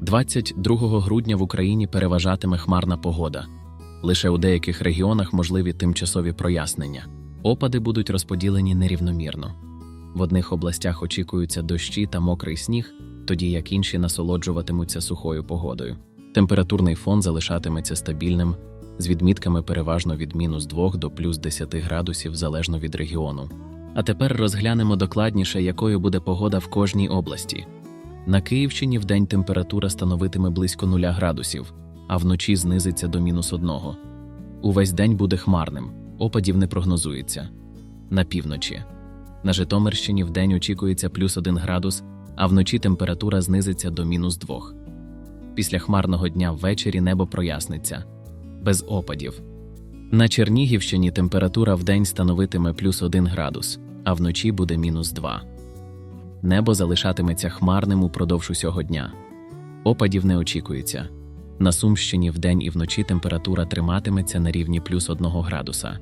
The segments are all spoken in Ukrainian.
22 грудня в Україні переважатиме хмарна погода. Лише у деяких регіонах можливі тимчасові прояснення. Опади будуть розподілені нерівномірно. В одних областях очікуються дощі та мокрий сніг, тоді як інші насолоджуватимуться сухою погодою. Температурний фон залишатиметься стабільним, з відмітками переважно від мінус 2 до плюс 10 градусів залежно від регіону. А тепер розглянемо докладніше, якою буде погода в кожній області. На Київщині вдень температура становитиме близько 0 градусів, а вночі знизиться до мінус 1. Увесь день буде хмарним, опадів не прогнозується. На півночі. На Житомирщині вдень очікується плюс 1 градус, а вночі температура знизиться до мінус 2. Після хмарного дня ввечері небо проясниться. Без опадів. На Чернігівщині температура вдень становитиме плюс 1 градус, а вночі буде мінус 2. Небо залишатиметься хмарним упродовж усього дня. Опадів не очікується. На Сумщині вдень і вночі температура триматиметься на рівні плюс 1 градуса.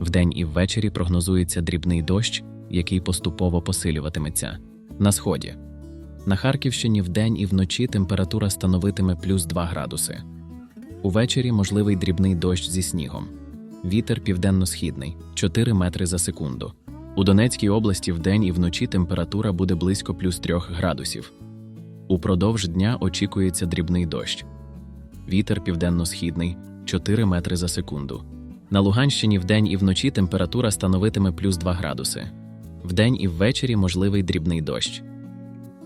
Вдень і ввечері прогнозується дрібний дощ, який поступово посилюватиметься. На сході. На Харківщині вдень і вночі температура становитиме плюс 2 градуси. Увечері можливий дрібний дощ зі снігом. Вітер південно-східний 4 метри за секунду. У Донецькій області вдень і вночі температура буде близько плюс 3 градусів. Упродовж дня очікується дрібний дощ. Вітер південно-східний 4 метри за секунду. На Луганщині вдень і вночі температура становитиме плюс 2 градуси. Вдень і ввечері можливий дрібний дощ.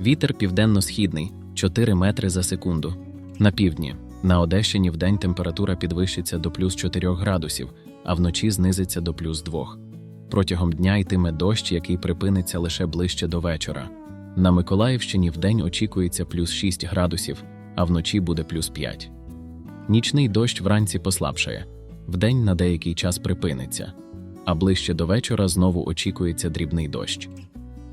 Вітер південно-східний 4 метри за секунду. На півдні. На Одещині вдень температура підвищиться до плюс 4 градусів, а вночі знизиться до плюс 2. Протягом дня йтиме дощ, який припиниться лише ближче до вечора. На Миколаївщині вдень очікується плюс 6 градусів, а вночі буде плюс 5. Нічний дощ вранці послабшає, вдень на деякий час припиниться, а ближче до вечора знову очікується дрібний дощ.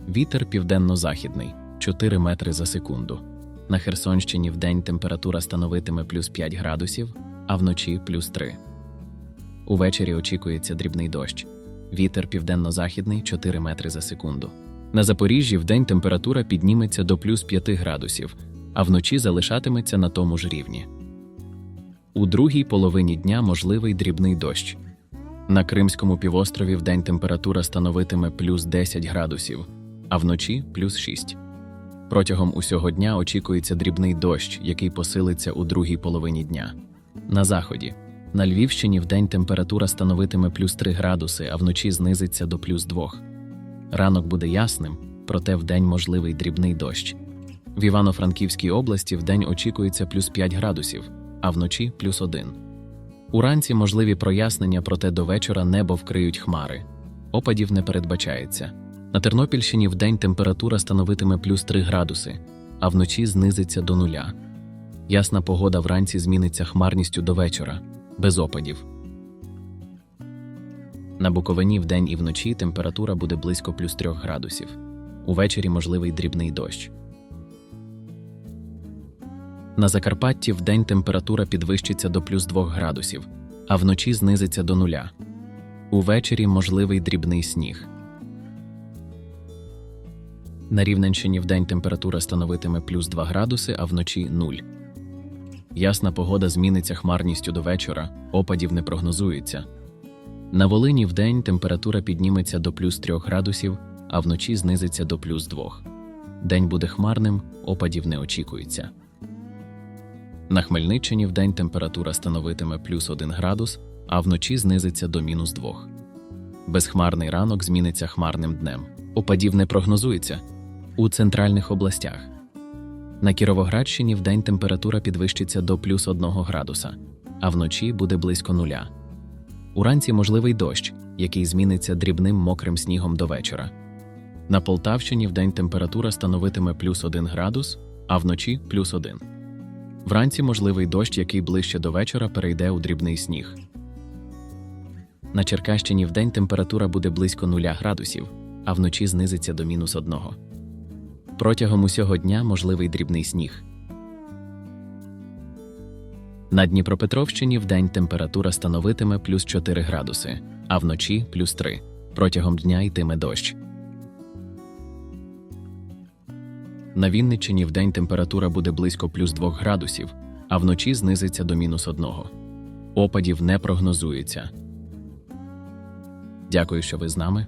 Вітер південно-західний 4 метри за секунду. На Херсонщині вдень температура становитиме плюс 5 градусів, а вночі плюс 3. Увечері очікується дрібний дощ. Вітер південно-західний 4 метри за секунду. На Запоріжжі вдень температура підніметься до плюс 5 градусів, а вночі залишатиметься на тому ж рівні. У другій половині дня можливий дрібний дощ. На Кримському півострові вдень температура становитиме плюс 10 градусів, а вночі плюс 6. Протягом усього дня очікується дрібний дощ, який посилиться у другій половині дня. На заході. На Львівщині вдень температура становитиме плюс 3 градуси, а вночі знизиться до плюс 2. Ранок буде ясним, проте вдень можливий дрібний дощ. В Івано-Франківській області вдень очікується плюс 5 градусів, а вночі плюс 1. Уранці можливі прояснення, проте до вечора небо вкриють хмари. Опадів не передбачається. На Тернопільщині вдень температура становитиме плюс 3 градуси, а вночі знизиться до нуля. Ясна погода вранці зміниться хмарністю до вечора, без опадів. На Буковині вдень і вночі температура буде близько плюс 3 градусів. Увечері можливий дрібний дощ. На Закарпатті вдень температура підвищиться до плюс 2 градусів, а вночі знизиться до нуля. Увечері можливий дрібний сніг. На Рівненщині вдень температура становитиме плюс 2 градуси, а вночі 0. Ясна погода зміниться хмарністю до вечора, опадів не прогнозується. На Волині вдень температура підніметься до плюс 3 градусів, а вночі знизиться до плюс 2. День буде хмарним, опадів не очікується. На Хмельниччині вдень температура становитиме плюс 1 градус, а вночі знизиться до мінус 2. Безхмарний ранок зміниться хмарним днем. Опадів не прогнозується у центральних областях. На Кіровоградщині вдень температура підвищиться до плюс 1 градуса, а вночі буде близько нуля. Уранці можливий дощ, який зміниться дрібним мокрим снігом до вечора. На Полтавщині вдень температура становитиме плюс 1 градус, а вночі плюс 1. Вранці можливий дощ, який ближче до вечора перейде у дрібний сніг. На Черкащині вдень температура буде близько 0 градусів, а вночі знизиться до мінус 1. Протягом усього дня можливий дрібний сніг. На Дніпропетровщині вдень температура становитиме плюс 4 градуси, а вночі плюс 3. Протягом дня йтиме дощ. На Вінниччині вдень температура буде близько плюс 2 градусів, а вночі знизиться до мінус 1. Опадів не прогнозується. Дякую, що ви з нами.